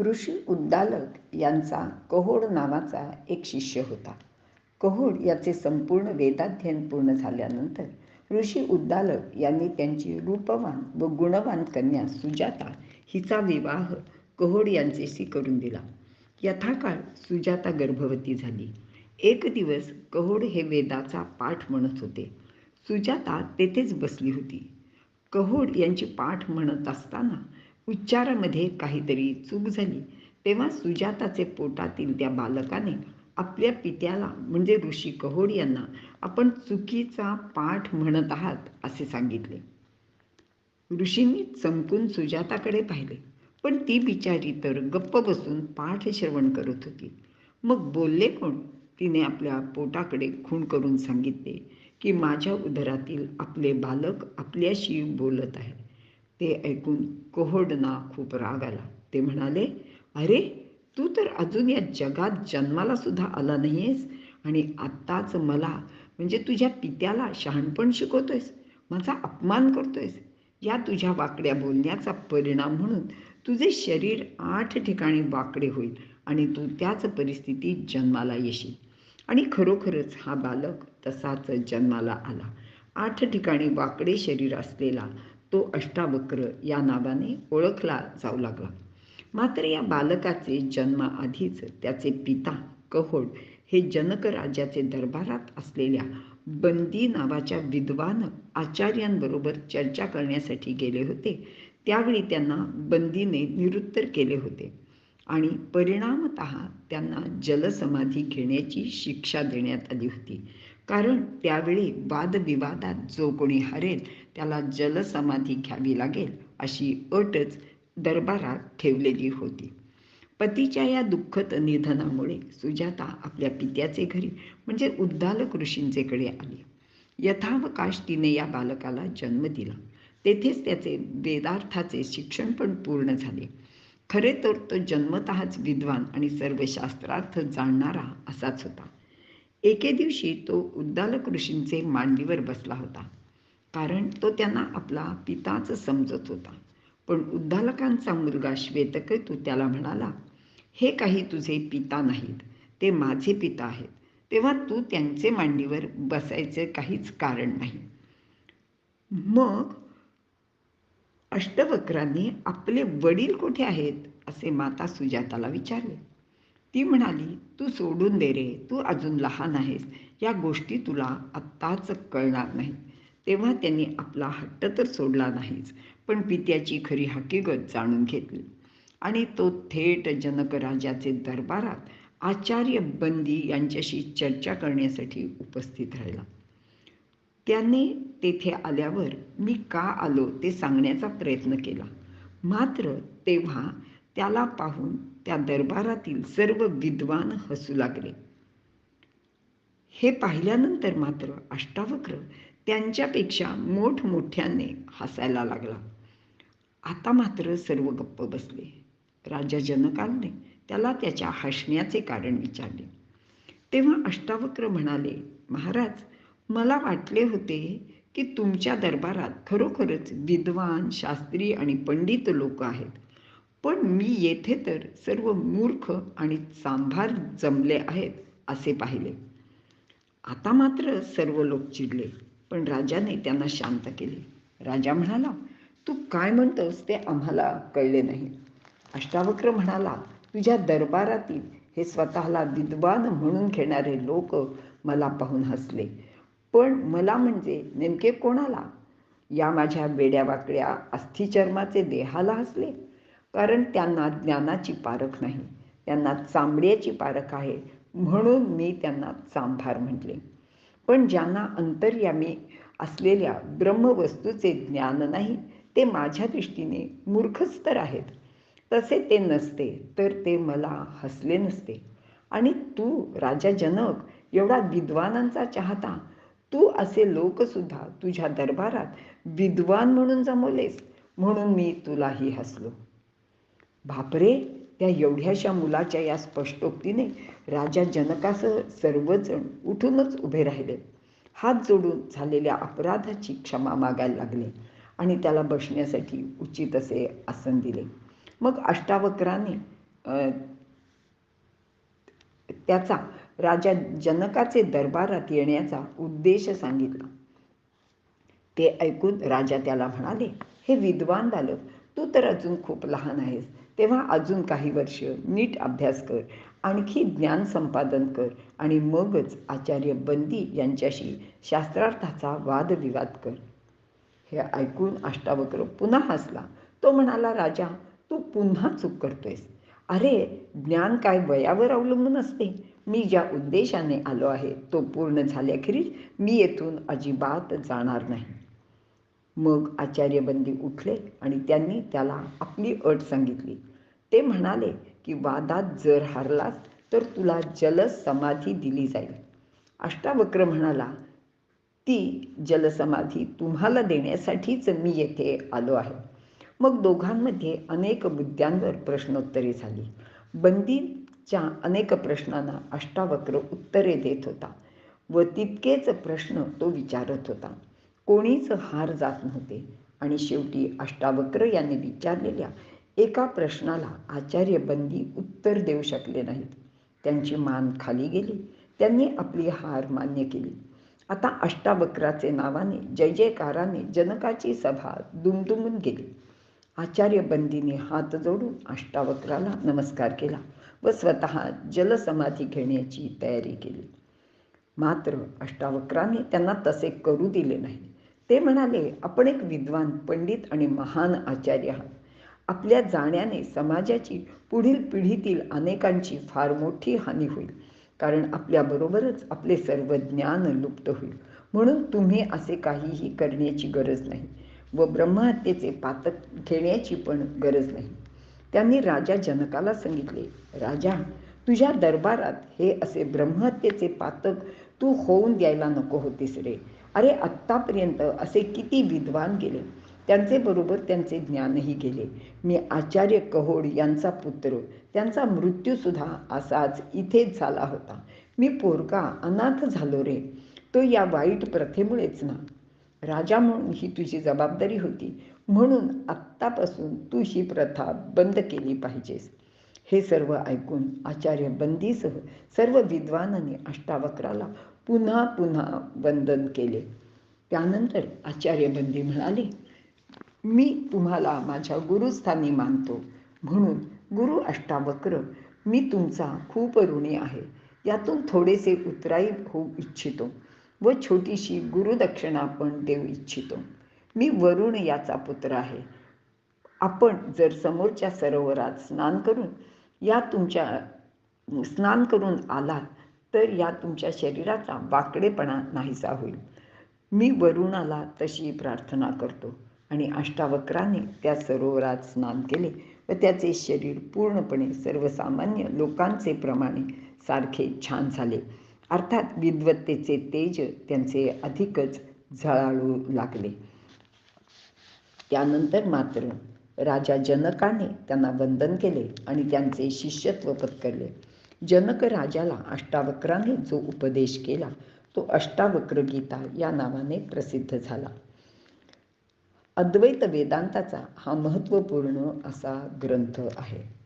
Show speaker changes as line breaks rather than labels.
ऋषी उद्दालक यांचा कहोड नावाचा एक शिष्य होता. कहोड याचे संपूर्ण वेदाध्ययन पूर्ण झाल्यानंतर ऋषी उद्दालक यांनी त्यांची रूपवान व गुणवान कन्या सुजाता हिचा विवाह कहोड यांचेशी करून दिला. यथाकाळ सुजाता गर्भवती झाली. एक दिवस कहोड हे वेदाचा पाठ म्हणत होते. सुजाता तेथेच बसली होती. कहोड यांची पाठ म्हणत असताना उच्चारामध्ये काहीतरी चूक झाली तेव्हा सुजाताचे पोटातील त्या बालकाने आपल्या पित्याला म्हणजे ऋषी कहोड यांना आपण चुकीचा पाठ म्हणत आहात असे सांगितले. ऋषींनी चमकून सुजाताकडे पाहिले पण ती बिचारी तर गप्प बसून पाठ श्रवण करत होती. मग बोलले कोण? तिने आपल्या पोटाकडे खूण करून सांगितले की माझ्या उदरातील आपले बालक आपल्याशी बोलत आहे ते ऐकून कोहोडना खूप राग आला. ते म्हणाले अरे तू तर अजून या जगात जन्माला सुद्धा आला नाहीयेस आणि आत्ताच मला म्हणजे तुझ्या पित्याला शहाणपण शिकवतोयस माझा अपमान करतोयस. या तुझ्या वाकड्या बोलण्याचा परिणाम म्हणून तुझे शरीर आठ ठिकाणी वाकडे होईल आणि तू त्याच परिस्थितीत जन्माला येशील. आणि खरोखरच हा बालक तसाच जन्माला आला. आठ ठिकाणी वाकडे शरीर असलेला तो अष्टावक्र या नावाने ओळखला जाऊ लागला. मात्र या बालकाचे जन्माआधीच त्याचे पिता कहोड हे जनक राजाचे दरबारात असलेल्या बंदी नावाच्या विद्वान आचार्यांबरोबर चर्चा करण्यासाठी गेले होते. त्यावेळी त्यांना बंदीने निरुत्तर केले होते आणि परिणामत त्यांना जलसमाधी घेण्याची शिक्षा देण्यात आली होती. कारण त्यावेळी वादविवादात जो कोणी हरेल त्याला जलसमाधी घ्यावी लागेल अशी अटच दरबारात ठेवलेली होती. पतीच्या या दुःखद निधनामुळे सुजाता आपल्या पित्याचे घरी म्हणजे उद्दालक ऋषींचेकडे आली. यथावकाश तिने या बालकाला जन्म दिला. तेथेच त्याचे वेदार्थाचे शिक्षण पण पूर्ण झाले. खरे तर तो जन्मतःच विद्वान आणि सर्व शास्त्रार्थ जाणणारा असाच होता. एके दिवशी तो उद्दालक ऋषींचे मांडीवर बसला होता. कारण तो त्यांना आपला पिताच समजत होता. पण उद्दालकांचा मुलगा श्वेतकेतू त्याला म्हणाला हे काही तुझे पिता नाहीत. ते माझे पिता आहेत. तेव्हा तू त्यांचे मांडीवर बसायचे काहीच कारण नाही. मग अष्टवक्रांनी आपले वडील कुठे आहेत? असे माता सुजाताला विचारले. ती म्हणाली तू सोडून दे रे तू अजून लहान आहेस. या गोष्टी तुला आत्ताच कळणार नाही तेव्हा त्यांनी आपला हट्ट तर सोडला नाहीच पण पित्याची खरी हकीकत जाणून घेतली. आणि तो थेट जनक राजाचे दरबारात आचार्य बंदी यांच्याशी चर्चा करण्यासाठी उपस्थित राहिला. त्याने तेथे आल्यावर मी का आलो? ते सांगण्याचा प्रयत्न केला. मात्र तेव्हा त्याला पाहून त्या दरबारातील सर्व विद्वान हसू लागले. हे पाहिल्यानंतर मात्र अष्टावक्र त्यांच्यापेक्षा मोठमोठ्याने हसायला लागला. आता मात्र सर्व गप्प बसले. राजा जनकाने त्याला त्याच्या हसण्याचे कारण विचारले. तेव्हा अष्टावक्र म्हणाले महाराज मला वाटले होते की तुमच्या दरबारात खरोखरच विद्वान शास्त्री आणि पंडित लोक आहेत. पण मी येथे तर सर्व मूर्ख आणि चांभार जमले आहेत असे पाहिले. आता मात्र सर्व लोक चिडले पण राजाने त्यांना शांत केले. राजा म्हणाला तू काय म्हणतोस ते आम्हाला कळले नाही. अष्टावक्र म्हणाला तुझ्या दरबारातील हे स्वतःला विद्वान म्हणून घेणारे लोक मला पाहून हसले. पण मला म्हणजे नेमके कोणाला? या माझ्या वेड्या वाकड्या अस्थिचर्माचे देहाला हसले? कारण त्यांना ज्ञानाची पारख नाही. त्यांना चांबड्याची पारख आहे. म्हणून मी त्यांना चांभार म्हटले. पण ज्यांना अंतर्यामी असलेल्या ब्रह्मवस्तूचे ज्ञान नाही ते माझ्या दृष्टीने मूर्खच तर आहेत. तसे ते नसते तर ते मला हसले नसते. आणि तू राजा जनक एवढा विद्वानांचा चाहता. तू असे लोकसुद्धा तुझ्या दरबारात विद्वान म्हणून जमवलेस. म्हणून मी तुलाही हसलो. बापरे त्या एवढ्याशा मुलाच्या या स्पष्टोक्तीने राजा जनकासह सर्वजण उठूनच उभे राहिले. हात जोडून झालेल्या अपराधाची क्षमा मागायला लागले आणि त्याला बसण्यासाठी उचित असे आसन दिले. मग अष्टावक्राने अं, त्याचा राजा जनकाचे दरबारात येण्याचा उद्देश सांगितला. ते ऐकून राजा त्याला म्हणाले हे विद्वान बालक तू तर अजून खूप लहान आहेस. तेव्हा अजून काही वर्ष नीट अभ्यास कर आणखी ज्ञान संपादन कर आणि मगच आचार्य बंदी यांच्याशी शास्त्रार्थाचा वादविवाद कर. हे ऐकून अष्टावक्र पुन्हा हसला. तो म्हणाला राजा तू पुन्हा चूक करतोयस. अरे ज्ञान काय वयावर अवलंबून असते? मी ज्या उद्देशाने आलो आहे तो पूर्ण झाल्याखेरीज मी येथून अजिबात जाणार नाही. मग आचार्य बंदी उठले आणि त्यांनी त्याला आपली अट सांगितली. ते म्हणाले की वादात जर हारलास तर तुला जलस समाधी दिली जाईल. अष्टावक्र म्हणाला ती जलसमाधी तुम्हाला देण्यासाठीच मी येथे आलो आहे. मग दोघांमध्ये अनेक मुद्द्यांवर प्रश्नोत्तरे झाली. बंदीच्या अनेक प्रश्नांना अष्टावक्र उत्तरे देत होता व तितकेच प्रश्न तो विचारत होता. कोणीच हार जात नव्हते आणि शेवटी अष्टावक्र यांनी विचारलेल्या एका प्रश्नाला आचार्य बंदी उत्तर देऊ शकले नाहीत. त्यांची मान खाली गेली. त्यांनी आपली हार मान्य केली. आता अष्टावक्राचे नावाने जय जयकाराने जनकाची सभा दुमदुमून गेली आचार्य बंदीने हात जोडून अष्टावक्राला नमस्कार केला व स्वतः जलसमाधी घेण्याची तयारी केली. मात्र अष्टावक्राने त्यांना तसे करू दिले नाही. ते म्हणाले आपण एक विद्वान पंडित आणि महान आचार्य आहात. आपल्या जाण्याने समाजाची पुढील पिढीतील अनेकांची फार मोठी हानी होईल. कारण आपल्याबरोबरच आपले सर्व ज्ञान लुप्त होईल. म्हणून तुम्ही असे काहीही करण्याची गरज नाही व ब्रह्महत्येचे पातक घेण्याची पण गरज नाही. त्यांनी राजा जनकाला सांगितले राजा तुझ्या दरबारात हे असे ब्रह्महत्येचे पातक तू होऊन द्यायला नको होतीस रे. अरे आत्तापर्यंत असे किती विद्वान गेले. त्यांचे बरोबर त्यांचे ज्ञानही गेले. मी आचार्य कहोड यांचा पुत्र त्यांचा मृत्यूसुद्धा असाच इथेच झाला होता. मी पोरका अनाथ झालो रे तो या वाईट प्रथेमुळेच ना. राजा म्हणून ही तुझी जबाबदारी होती म्हणून आत्तापासून तू ही प्रथा बंद केली पाहिजेस. हे सर्व ऐकून आचार्य बंदीसह सर्व विद्वानांनी अष्टावक्राला पुन्हा पुन्हा वंदन केले. त्यानंतर आचार्य बंदी म्हणाले मी तुम्हाला माझ्या गुरुस्थानी मानतो. म्हणून गुरु अष्टावक्र मी तुमचा खूप ऋणी आहे. यातून थोडेसे उतराई होऊ इच्छितो व छोटीशी गुरुदक्षिणा पण देऊ इच्छितो. मी वरुण याचा पुत्र आहे. आपण जर समोरच्या सरोवरात स्नान करून या तुमच्या स्नान करून आलात तर या तुमच्या शरीराचा वाकडेपणा नाहीसा होईल. मी वरुणाला तशी प्रार्थना करतो. आणि अष्टावक्राने त्या सरोवरात स्नान केले व त्याचे शरीर पूर्णपणे सर्वसामान्य लोकांचे प्रमाणे सारखे छान झाले. अर्थात विद्वत्तेचे तेज त्यांचे अधिकच झळाळू लागले. त्यानंतर मात्र राजा जनकाने त्यांना वंदन केले आणि त्यांचे शिष्यत्व पत्करले. जनक राजाला अष्टावक्राने जो उपदेश केला तो अष्टावक्र गीता या नावाने प्रसिद्ध झाला. अद्वैत वेदांताचा हा महत्त्वपूर्ण असा ग्रंथ आहे.